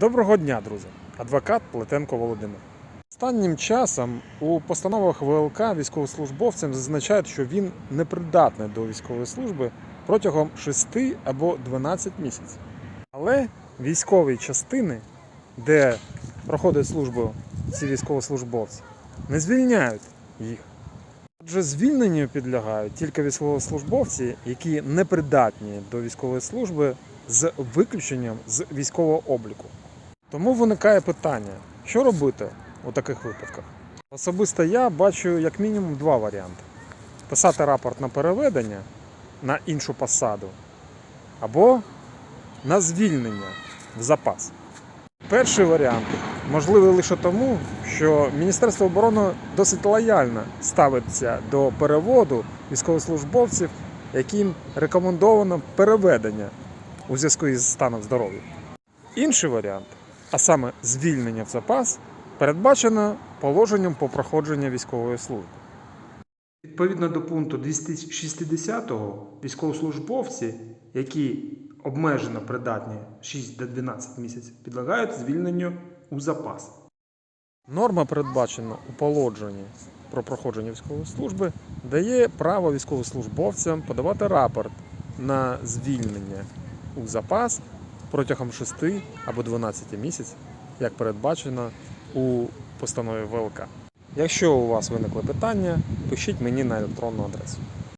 Доброго дня, друзі! Адвокат Плетенко Володимир. Останнім часом у постановах ВЛК військовослужбовцям зазначають, що він непридатний до військової служби протягом 6 або 12 місяців. Але військові частини, де проходять службу ці військовослужбовці, не звільняють їх. Отже, звільненню підлягають тільки військовослужбовці, які непридатні до військової служби з виключенням з військового обліку. Тому виникає питання, що робити у таких випадках. Особисто я бачу як мінімум два варіанти: писати рапорт на переведення на іншу посаду або на звільнення в запас. Перший варіант можливий лише тому, що Міністерство оборони досить лояльно ставиться до переводу військовослужбовців, яким рекомендовано переведення у зв'язку із станом здоров'я. Інший варіант, а саме звільнення в запас, передбачено положенням по проходженню військової служби. Відповідно до пункту 260 військовослужбовці, які обмежено придатні 6 до 12 місяців, підлягають звільненню у запас. Норма, передбачена у положенні про проходження військової служби, дає право військовослужбовцям подавати рапорт на звільнення у запас протягом 6 або 12 місяців, як передбачено у постанові ВЛК. Якщо у вас виникли питання, пишіть мені на електронну адресу.